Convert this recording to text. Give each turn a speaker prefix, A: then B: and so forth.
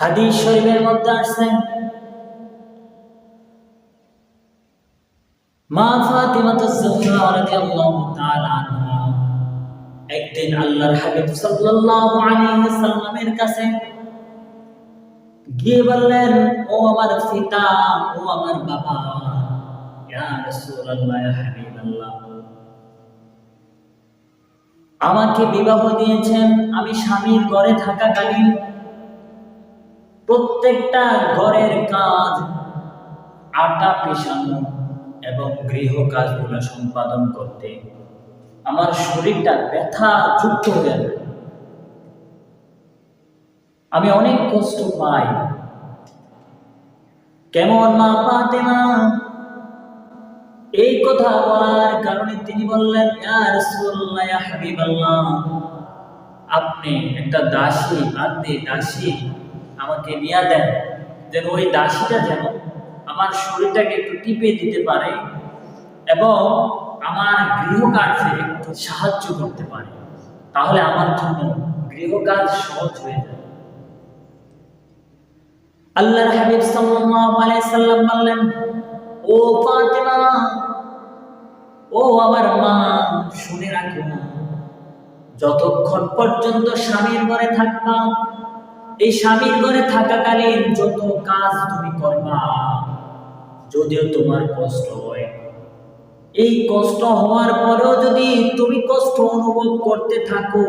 A: হাদিস শরীফের মধ্যে আসছে। মা রাদিয়াল্লাহু তাআলা আনহা। একদিন আল্লাহর হাবিব সাল্লাল্লাহু আলাইহি কাছে গিয়ে বললেন, ও আমার পিতা, ও আমার বাবা, ইয়া রাসূলুল্লাহ, ইয়া হাবিবাল্লাহ, আমাকে বিবাহ দিয়েছেন, আমি স্বামীর ঘরে থাকাকালীন প্রত্যেকটা ঘরের কাজ আটা পেশানো এবং গৃহ কাজগুলো সম্পাদন করতে। আমার শরীরটা ব্যথা যুক্ত হয়ে যায় আমি অনেক কষ্ট পাই। কেমন মা পাতে না এই কথা বলার কারণে তিনি বললেন আপনি একটা দাসী আপনি দাসী আমাকে নিয়ে দেন। যেন ওই দাসীটা যেন আমার শরীরটাকে একটু টিপে দিতে পারে এবং আমার গৃহকার্যে একটু সাহায্য করতে পারে। তাহলে আমার জন্য গৃহকাজ সহজ হয়ে যায়। আল্লাহর হাবিব সাল্লাল্লাহু আলাইহি সাল্লাম বললেন, ও ফাতেমা, ও আমার মা, শুনে রাখো। যতক্ষণ পর্যন্ত স্বামীর ঘরে থাকবা এই স্বামীর ঘরে থাকাকালীন যত কাজ তুমি করবা, যদিও তোমার কষ্ট হয়। এই কষ্ট হওয়ার পরেও যদি তুমি কষ্ট অনুভব করতে থাকো